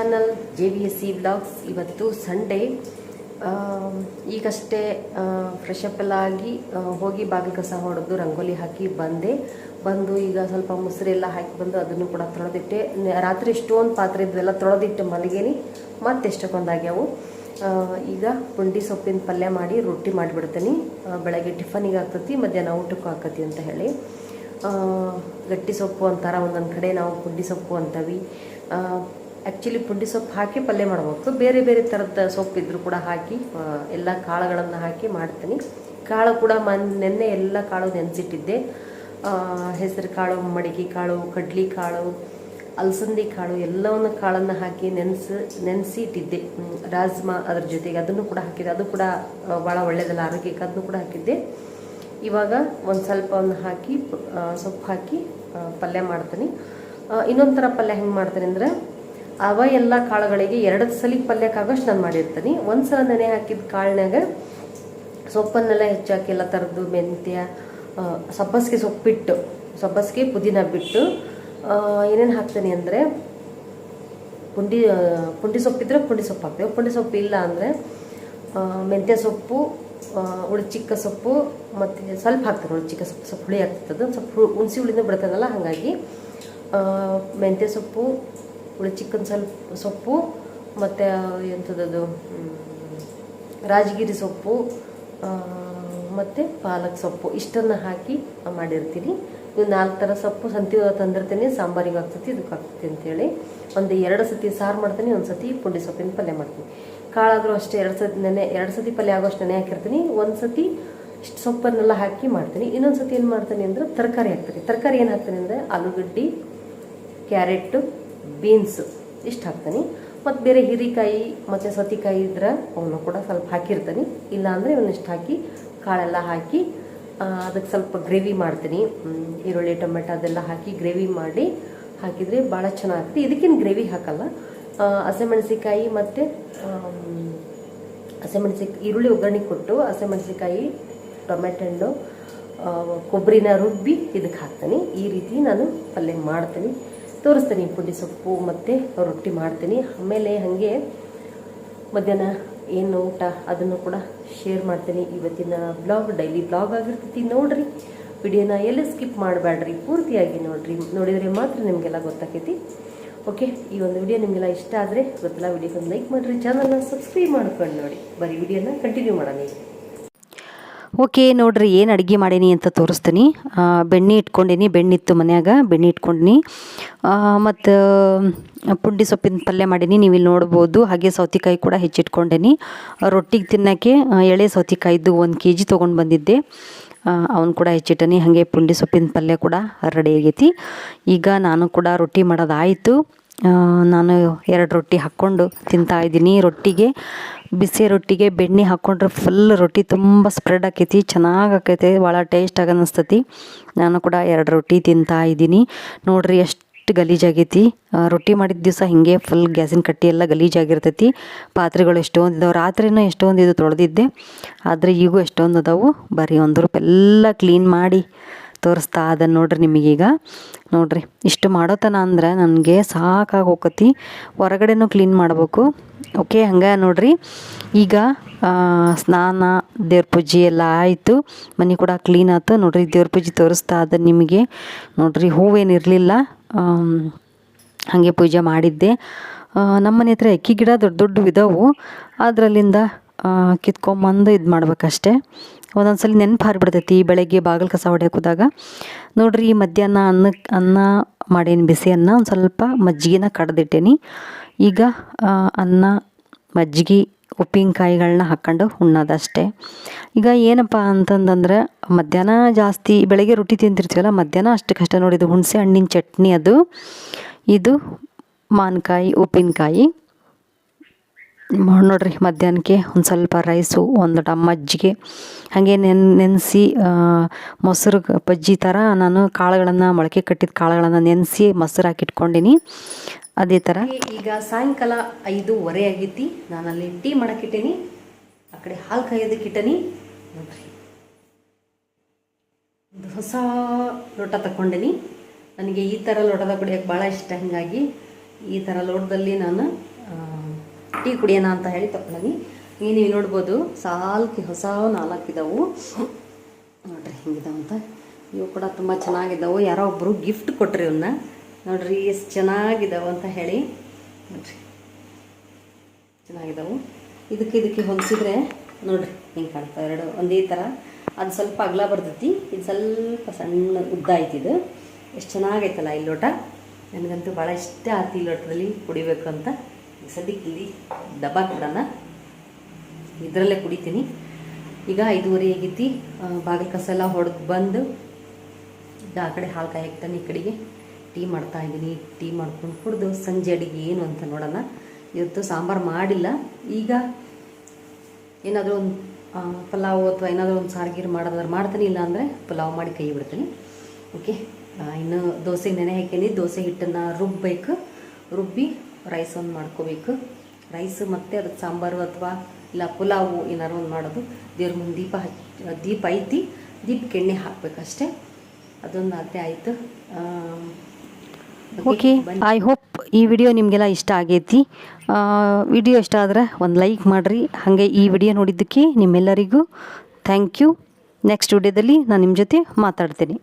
Channel J V S C blogs ಇವತ್ತು Sunday ಈಗಷ್ಟೇ fresh ಎಲ್ಲ ಆಗಿ ಹೋಗಿ ಬಾಗಿಲು ಕಸ ಹೊಡೆದು ರಂಗೋಲಿ ಹಾಕಿ ಬಂದೆ. ಬಂದು ಈಗ ಸ್ವಲ್ಪ ಮೊಸರೆಲ್ಲ ಹಾಕಿ ಬಂದು ಅದನ್ನು ಕೂಡ ತೊಳೆದಿಟ್ಟೆ. ರಾತ್ರಿ ಎಷ್ಟೊಂದು ಪಾತ್ರೆ ಇದ್ವೆಲ್ಲ ತೊಳೆದಿಟ್ಟು ಮಲಗೇನಿ. ಮತ್ತೆ ಎಷ್ಟಕ್ಕೊಂದಾಗ್ಯಾವು ಈಗ ಪುಂಡಿ ಸೊಪ್ಪಿನ ಪಲ್ಯ ಮಾಡಿ ರೊಟ್ಟಿ ಮಾಡಿಬಿಡ್ತೀನಿ. ಬೆಳಗ್ಗೆ ಟಿಫನಿಗೆ ಆಗ್ತತಿ, ಮಧ್ಯಾಹ್ನ ಊಟಕ್ಕೆ ಆಕತಿ ಅಂತ ಹೇಳಿ. ಗಟ್ಟಿ ಸೊಪ್ಪು ಅಂತಾರ, ಒಂದೊಂದು ಕಡೆ ನಾವು ಪುಂಡಿ ಸೊಪ್ಪು ಅಂತೀವಿ. ಆ್ಯಕ್ಚುಲಿ ಪುಂಡಿ ಸೊಪ್ಪು ಹಾಕಿ ಪಲ್ಯ ಮಾಡ್ಬೋದು. ಬೇರೆ ಬೇರೆ ಥರದ ಸೊಪ್ಪು ಇದ್ದರೂ ಕೂಡ ಹಾಕಿ ಎಲ್ಲ ಕಾಳುಗಳನ್ನು ಹಾಕಿ ಮಾಡ್ತೀನಿ. ಕಾಳು ಕೂಡ ಮನ್, ನೆನ್ನೆ ಎಲ್ಲ ಕಾಳು ನೆನೆಸಿಟ್ಟಿದ್ದೆ. ಹೆಸರು ಕಾಳು, ಮಡಿಕೆ ಕಾಳು, ಕಡ್ಲಿ ಕಾಳು, ಅಲಸಂದಿ ಕಾಳು, ಎಲ್ಲವನ್ನು ಕಾಳನ್ನು ಹಾಕಿ ನೆನೆಸಿ ನೆನೆಸಿ ಇಟ್ಟಿದ್ದೆ ರಾಜ್ಮಾ ಅದ್ರ ಜೊತೆಗೆ ಅದನ್ನು ಕೂಡ ಹಾಕಿದ್ದೆ. ಅದು ಕೂಡ ಭಾಳ ಒಳ್ಳೆಯದಲ್ಲ ಆರೋಗ್ಯಕ್ಕೆ ಅದನ್ನು ಕೂಡ ಹಾಕಿದ್ದೆ. ಇವಾಗ ಒಂದು ಸ್ವಲ್ಪವನ್ನು ಹಾಕಿ ಸೊಪ್ಪು ಹಾಕಿ ಪಲ್ಯ ಮಾಡ್ತೀನಿ. ಇನ್ನೊಂದು ಥರ ಪಲ್ಯ ಹೆಂಗೆ ಮಾಡ್ತೀನಿ ಅಂದರೆ ಅವ ಎಲ್ಲ ಕಾಳುಗಳಿಗೆ ಎರಡು ಸಲ ಪಲ್ಯಕ್ಕಾಗೋಷ್ಟು ನಾನು ಮಾಡಿರ್ತೀನಿ. ಒಂದು ಸಲ ನೆನೆ ಹಾಕಿದ ಕಾಳಿನಾಗ ಸೊಪ್ಪನ್ನೆಲ್ಲ ಹೆಚ್ಚಾಕಿ ಎಲ್ಲ ಥರದ್ದು ಮೆಂತ್ಯ ಸಬ್ಬಸ್ಗೆ ಸೊಪ್ಪಿಟ್ಟು, ಸಬ್ಬಸ್ಗೆ ಪುದೀನ ಬಿಟ್ಟು ಏನೇನು ಹಾಕ್ತೀನಿ ಅಂದರೆ ಪುಂಡಿ ಪುಂಡಿ ಸೊಪ್ಪಿದ್ರೆ ಪುಂಡಿ ಸೊಪ್ಪು ಹಾಕ್ತೇವೆ. ಪುಂಡಿ ಸೊಪ್ಪು ಇಲ್ಲ ಅಂದರೆ ಮೆಂತ್ಯ ಸೊಪ್ಪು ಉಳ್ಚಿಕ್ಕ ಸೊಪ್ಪು, ಮತ್ತು ಸ್ವಲ್ಪ ಹಾಕ್ತಾರೆ ಉಳ್ಚಿಕ್ಕ ಸೊಪ್ಪು. ಸ್ವಲ್ಪ ಹುಳಿ ಆಗ್ತದೆ. ಸ್ವಲ್ಪ ಹುಣಸಿ ಹುಳಿನೂ ಬಿಡ್ತದಲ್ಲ, ಹಾಗಾಗಿ ಮೆಂತ್ಯ ಸೊಪ್ಪು ಉಳ್ಚಿಕ್ಕನ ಸ್ವಲ್ಪ ಸೊಪ್ಪು, ಮತ್ತು ಎಂಥದ್ದು ರಾಜಗಿರಿ ಸೊಪ್ಪು ಮತ್ತು ಪಾಲಕ್ ಸೊಪ್ಪು. ಇಷ್ಟನ್ನು ಹಾಕಿ ಮಾಡಿರ್ತೀನಿ. ಇದು ನಾಲ್ಕು ಥರ ಸೊಪ್ಪು ಸಂತಿ ತಂದಿರ್ತೀನಿ. ಸಾಂಬಾರಿಗೆ ಹಾಕ್ತೈತಿ ಇದಕ್ಕೆ ಹಾಕ್ತೈತಿ ಅಂತೇಳಿ. ಒಂದು ಎರಡು ಸತಿ ಸಾರು ಮಾಡ್ತೀನಿ, ಒಂದು ಸತಿ ಪುಂಡಿ ಸೊಪ್ಪಿನ ಪಲ್ಯ ಮಾಡ್ತೀನಿ. ಕಾಳಾದರೂ ಅಷ್ಟೇ ಎರಡು ಸತಿ ನೆನೆ, ಎರಡು ಸತಿ ಪಲ್ಯ ಆಗೋಷ್ಟು ನೆನೆ ಹಾಕಿರ್ತೀನಿ. ಒಂದು ಸತಿ ಇಷ್ಟು ಸೊಪ್ಪನ್ನೆಲ್ಲ ಹಾಕಿ ಮಾಡ್ತೀನಿ. ಇನ್ನೊಂದು ಸತಿ ಏನು ಮಾಡ್ತೀನಿ ಅಂದರೆ ತರಕಾರಿ ಹಾಕ್ತೀನಿ. ತರಕಾರಿ ಏನು ಹಾಕ್ತೀನಿ ಅಂದರೆ ಆಲೂಗಡ್ಡೆ ಕ್ಯಾರೆಟ್ ಬೀನ್ಸು ಇಷ್ಟು ಹಾಕ್ತೀನಿ. ಮತ್ತು ಬೇರೆ ಹಿರಿಕಾಯಿ, ಮತ್ತು ಸೌತೆಕಾಯಿ ಇದ್ರೆ ಅವನು ಕೂಡ ಸ್ವಲ್ಪ ಹಾಕಿರ್ತೀನಿ. ಇಲ್ಲಾಂದರೆ ಇವನ್ನಿಷ್ಟು ಹಾಕಿ ಕಾಳೆಲ್ಲ ಹಾಕಿ ಅದಕ್ಕೆ ಸ್ವಲ್ಪ ಗ್ರೇವಿ ಮಾಡ್ತೀನಿ. ಈರುಳ್ಳಿ, ಟೊಮೆಟೊ ಅದೆಲ್ಲ ಹಾಕಿ ಗ್ರೇವಿ ಮಾಡಿ ಹಾಕಿದರೆ ಭಾಳ ಚೆನ್ನಾಗುತ್ತೆ ಇದಕ್ಕೇನು ಗ್ರೇವಿ ಹಾಕಲ್ಲ. ಹಸೆಮೆಣಸಿಕಾಯಿ ಮತ್ತು ಹಸಿಮೆಣಸಿಕ ಈರುಳ್ಳಿ ಒಗ್ಗರಣೆ ಕೊಟ್ಟು ಹಸಿಮೆಣಸಿಕಾಯಿ ಟೊಮೆಟೊ ಹಣ್ಣು ಕೊಬ್ಬರಿನ ರುಬ್ಬಿ ಇದಕ್ಕೆ ಹಾಕ್ತೀನಿ. ಈ ರೀತಿ ನಾನು ಪಲ್ಯ ಮಾಡ್ತೀನಿ. ತೋರಿಸ್ತೀನಿ ಪುಡಿ ಸೊಪ್ಪು ಮತ್ತು ರೊಟ್ಟಿ ಮಾಡ್ತೀನಿ. ಆಮೇಲೆ ಹಾಗೆ ಮಧ್ಯಾಹ್ನ ಏನು ಊಟ ಅದನ್ನು ಕೂಡ ಶೇರ್ ಮಾಡ್ತೀನಿ. ಇವತ್ತಿನ ಬ್ಲಾಗ್ ಡೈಲಿ ಬ್ಲಾಗ್ ಆಗಿರ್ತೈತಿ ನೋಡಿರಿ. ವಿಡಿಯೋನ ಎಲ್ಲ ಸ್ಕಿಪ್ ಮಾಡಬೇಡ್ರಿ. ಪೂರ್ತಿಯಾಗಿ ನೋಡಿರಿ. ನೋಡಿದರೆ ಮಾತ್ರ ನಿಮಗೆಲ್ಲ ಗೊತ್ತಾಕೈತಿ ಓಕೆ ಈ ಒಂದು ವಿಡಿಯೋ ನಿಮಗೆಲ್ಲ ಇಷ್ಟ ಆದರೆ ಗೊತ್ತಲ್ಲ ವಿಡಿಯೋಗೆ ಲೈಕ್ ಮಾಡಿರಿ. ಚಾನಲ್ನ ಸಬ್ಸ್ಕ್ರೈಬ್ ಮಾಡ್ಕೊಂಡು ನೋಡಿ. ಬರೀ ವಿಡಿಯೋನ ಕಂಟಿನ್ಯೂ ಮಾಡೋಣ ಓಕೆ, ನೋಡ್ರಿ ಏನು ಅಡುಗೆ ಮಾಡೀನಿ ಅಂತ ತೋರಿಸ್ತೀನಿ. ಬೆಣ್ಣೆ ಇಟ್ಕೊಂಡೀನಿ, ಬೆಣ್ಣೆ ಇತ್ತು ಮನ್ಯಾಗ, ಬೆಣ್ಣೆ ಇಟ್ಕೊಂಡಿನಿ. ಮತ್ತು, ಪುಂಡಿ ಸೊಪ್ಪಿನ ಪಲ್ಯ ಮಾಡೀನಿ, ನೀವು ಇಲ್ಲಿ ನೋಡ್ಬೋದು. ಹಾಗೆ ಸೌತೆಕಾಯಿ ಕೂಡ ಹೆಚ್ಚಿಟ್ಕೊಂಡೇನಿ. ರೊಟ್ಟಿಗೆ ತಿನ್ನೋಕ್ಕೆ ಎಳೆ ಸೌತೆಕಾಯಿದ್ದು ಒಂದು ಕೆ ಜಿ ತೊಗೊಂಡು ಬಂದಿದ್ದೆ. ಅವನು ಕೂಡ ಹೆಚ್ಚಿಟ್ಟನಿ, ಹಾಗೆ ಪುಂಡಿ ಸೊಪ್ಪಿನ ಪಲ್ಯ ಕೂಡ ರೆಡಿ ಆಗೈತಿ. ಈಗ ನಾನು ಕೂಡ ರೊಟ್ಟಿ ಮಾಡೋದಾಯಿತು ನಾನು ಎರಡು ರೊಟ್ಟಿ ಹಾಕ್ಕೊಂಡು ತಿಂತಾ ಇದ್ದೀನಿ. ರೊಟ್ಟಿಗೆ, ಬಿಸಿ ರೊಟ್ಟಿಗೆ ಬೆಣ್ಣೆ ಹಾಕ್ಕೊಂಡ್ರೆ ಫುಲ್ ರೊಟ್ಟಿ ತುಂಬ ಸ್ಪ್ರೆಡ್ ಆಕೈತಿ, ಚೆನ್ನಾಗಿ ಆಕೈತೆ, ಭಾಳ ಟೇಸ್ಟ್ ಆಗ ಅನ್ನಿಸ್ತತಿ ನಾನು ಕೂಡ ಎರಡು ರೊಟ್ಟಿ ತಿಂತಾ ಇದ್ದೀನಿ. ನೋಡ್ರಿ ಎಷ್ಟು ಗಲೀಜಾಗೈತಿ ರೊಟ್ಟಿ ಮಾಡಿದ ದಿವಸ ಹಿಂಗೆ ಫುಲ್ ಗ್ಯಾಸಿನ ಕಟ್ಟಿ ಎಲ್ಲ ಗಲೀಜಾಗಿರ್ತೈತಿ ಪಾತ್ರೆಗಳು ಎಷ್ಟೊಂದು ಇದಾವೆ, ರಾತ್ರಿನೂ ಎಷ್ಟೊಂದು ಇದು ತೊಳೆದಿದ್ದೆ. ಆದರೆ ಈಗೂ ಎಷ್ಟೊಂದು ಅದಾವು. ಬರೀ ಒಂದು ರೂಪಾಯಿ ಎಲ್ಲ ಕ್ಲೀನ್ ಮಾಡಿ ತೋರಿಸ್ತಾ ಅದನ್ನು ನೋಡ್ರಿ ನಿಮಗೀಗ. ನೋಡ್ರಿ ಇಷ್ಟು ಮಾಡೋತನ ಅಂದ್ರೆ ನನಗೆ ಸಾಕಾಗಿ ಹೋಗತಿ ಹೊರಗಡೆನೂ ಕ್ಲೀನ್ ಮಾಡಬೇಕು. ಓಕೆ ಹಂಗೆ ನೋಡ್ರಿ. ಈಗ ಸ್ನಾನ ದೇವ್ರ ಪೂಜೆ ಎಲ್ಲ ಆಯಿತು. ಮನೆ ಕೂಡ ಕ್ಲೀನ್ ಆಯ್ತು ನೋಡ್ರಿ ದೇವ್ರ ಪೂಜೆ ತೋರಿಸ್ತಾ ಅದ ನಿಮಗೆ. ನೋಡ್ರಿ ಹೂವೇನಿರಲಿಲ್ಲ ಹಾಗೆ ಪೂಜೆ ಮಾಡಿದ್ದೆ. ಆ, ನಮ್ಮ ಮನೆ ಹತ್ರ ಅಕ್ಕಿ ಗಿಡ ದೊಡ್ಡ ದೊಡ್ಡ ಇದಾವು. ಅದರಲ್ಲಿಂದ ಕಿತ್ಕೊಂಬಂದು ಇದು ಮಾಡ್ಬೇಕಷ್ಟೆ ಒಂದೊಂದು ಸಲ ನೆನಪು ಹಾರಿಬಿಡ್ತೈತಿ ಬೆಳಗ್ಗೆ ಬಾಗಲ್ ಕಸ ಹೊಡ್ಯಕ್ಕೆ ಹೋದಾಗ. ನೋಡ್ರಿ ಮಧ್ಯಾಹ್ನ ಅನ್ನಕ್ಕೆ ಅನ್ನ ಮಾಡೇನು ಬಿಸಿ ಅನ್ನ ಒಂದು ಸ್ವಲ್ಪ ಮಜ್ಜಿಗೆನ ಕಡ್ದಿಟ್ಟೇನಿ. ಈಗ ಅನ್ನ, ಮಜ್ಜಿಗೆ ಉಪ್ಪಿನಕಾಯಿಗಳನ್ನ ಹಾಕ್ಕೊಂಡು ಉಣ್ಣೋದಷ್ಟೇ. ಈಗ ಏನಪ್ಪ ಅಂತಂದಂದ್ರೆ, ಮಧ್ಯಾಹ್ನ ಜಾಸ್ತಿ ಬೆಳಗ್ಗೆ ರೊಟ್ಟಿ ತಿಂತಿರ್ತೀವಲ್ಲ, ಮಧ್ಯಾಹ್ನ ಅಷ್ಟಕ್ಕಷ್ಟೇ ನೋಡಿದ್ದು ಹುಣಸೆ ಹಣ್ಣಿನ ಚಟ್ನಿ ಅದು. ಇದು ಮಾನ್ಕಾಯಿ, ಉಪ್ಪಿನಕಾಯಿ. ನೋಡ್ರಿ, ಮಧ್ಯಾಹ್ನಕ್ಕೆ ಒಂದು ಸ್ವಲ್ಪ ರೈಸು ಒಂದು ಟಮ್ ಮಜ್ಜಿಗೆ. ಹಾಗೆ ನೆನ್, ನೆನೆಸಿ ಮೊಸರು ಬಜ್ಜಿ ಥರ ನಾನು ಕಾಳುಗಳನ್ನು, ಮೊಳಕೆ ಕಟ್ಟಿದ ಕಾಳುಗಳನ್ನು ನೆನೆಸಿ ಮೊಸರು ಹಾಕಿಟ್ಕೊಂಡಿನಿ. ಅದೇ ಥರ ಈಗ ಸಾಯಂಕಾಲ ಐದೂವರೆ ಆಗೈತಿ. ನಾನಲ್ಲಿ ಟೀ ಮಾಡಕ್ಕಿಟ್ಟೇನಿ. ಆ ಕಡೆ ಹಾಲು ಕಾಯೋದಕ್ಕೆ ಇಟ್ಟನಿ ನೋಡ್ರಿ. ಒಂದು ಹೊಸ ಲೋಟ ತಗೊಂಡಿನಿ ನನಗೆ ಈ ಥರ ಲೋಟದ ಕುಡಿಯೋಕ್ಕೆ ಭಾಳ ಇಷ್ಟ. ಹೀಗಾಗಿ ಈ ಥರ ಲೋಟದಲ್ಲಿ ನಾನು ಟೀ ಕುಡಿಯೋಣ ಅಂತ ಹೇಳಿ ತಗೊಂಡೀನಿ ಈಗ ನೀವು ನೋಡ್ಬೋದು, ಸಾಲ್ಕಿ ಹೊಸ ನಾಲ್ಕು ನೋಡ್ರಿ ಹಿಂಗಿದಾವ ಅಂತ. ಇವು ಕೂಡ ತುಂಬ ಚೆನ್ನಾಗಿದ್ದಾವೆ ಯಾರೋ ಒಬ್ಬರು ಗಿಫ್ಟ್ ಕೊಟ್ರಿ ಇವನ್ನ ನೋಡ್ರಿ ಎಷ್ಟು ಚೆನ್ನಾಗಿದ್ದಾವೆ ಅಂತ ಹೇಳಿ. ನೋಡ್ರಿ. ಚೆನ್ನಾಗಿದ್ದಾವೆ ಇದಕ್ಕೆ ಇದಕ್ಕೆ ಹೊಲಿಸಿದ್ರೆ ನೋಡ್ರಿ ಹಿಂಗೆ ಕಾಣ್ತಾವೆ ಎರಡು, ಒಂದೇ ಥರ ಅದು ಸ್ವಲ್ಪ ಅಗಲ ಬರ್ತೈತಿ. ಇದು ಸ್ವಲ್ಪ ಸಣ್ಣ ಉದ್ದ ಇದು. ಎಷ್ಟು ಚೆನ್ನಾಗೈತಲ್ಲ ಈ ಲೋಟ. ನನಗಂತೂ ಭಾಳ ಇಷ್ಟ ಆಯ್ತು ಈ ಲೋಟದಲ್ಲಿ ಕುಡಿಬೇಕು ಅಂತ. ಸದ್ಯಕ್ಕೆ ಇಲ್ಲಿ ಡಬ್ಬ ಕೊಡೋಣ ಇದರಲ್ಲೇ ಕುಡಿತೀನಿ. ಈಗ ಐದೂವರೆ ಆಗೈತಿ. ಬಾಗಿಲ ಕಸ ಎಲ್ಲ ಹೊಡೆದು ಬಂದು ಆ ಕಡೆ ಹಾಲು ಕಾಯಕ್ತಾನೆ ಈ ಕಡೆಗೆ. ಟೀ ಮಾಡ್ತಾ ಇದ್ದೀನಿ. ಟೀ ಮಾಡ್ಕೊಂಡು ಕುಡಿದು ಸಂಜೆ ಅಡುಗೆ ಏನು ಅಂತ ನೋಡೋಣ. ಇವತ್ತು ಸಾಂಬಾರು ಮಾಡಿಲ್ಲ. ಈಗ ಏನಾದರೂ ಒಂದು ಪಲಾವ್ ಅಥವಾ ಏನಾದರೂ ಒಂದು ಸಾರ್ಗೀರು ಮಾಡೋದಾದ್ರೆ ಮಾಡ್ತೀನಿ, ಇಲ್ಲ ಅಂದರೆ ಪಲಾವ್ ಮಾಡಿ ಕೈ ಬಿಡ್ತೀನಿ. ಓಕೆ ಇನ್ನು ದೋಸೆಗೆ ನೆನೆ ಹಾಕೀನಿ ದೋಸೆ ಹಿಟ್ಟನ್ನು ರುಬ್ಬಬೇಕು ರುಬ್ಬಿ ರೈಸ್ ಒಂದು ಮಾಡ್ಕೋಬೇಕು. ರೈಸ್ ಮತ್ತು ಅದಕ್ಕೆ ಸಾಂಬಾರು ಅಥವಾ ಇಲ್ಲ ಪುಲಾವು ಏನಾರು ಒಂದು ಮಾಡೋದು. ದೇವ್ರ ಮುಂದೆ ದೀಪ ಹಚ್ಚಿ ದೀಪ ಐತಿ. ದೀಪಕ್ಕೆ ಎಣ್ಣೆ ಹಾಕಬೇಕಷ್ಟೇ. ಅದೊಂದು ಅದೇ ಆಯಿತು. ಓಕೆ ಐ ಹೋಪ್ ಈ ವಿಡಿಯೋ ನಿಮಗೆಲ್ಲ ಇಷ್ಟ ಆಗೈತಿ. ವಿಡಿಯೋ ಇಷ್ಟ ಆದರೆ ಒಂದು ಲೈಕ್ ಮಾಡಿರಿ. ಹಾಗೆ ಈ ವಿಡಿಯೋ ನೋಡಿದ್ದಕ್ಕೆ ನಿಮ್ಮೆಲ್ಲರಿಗೂ ಥ್ಯಾಂಕ್ ಯು ನೆಕ್ಸ್ಟ್ ವಿಡಿಯೋದಲ್ಲಿ ನಾನು ನಿಮ್ಮ ಜೊತೆ ಮಾತಾಡ್ತೀನಿ.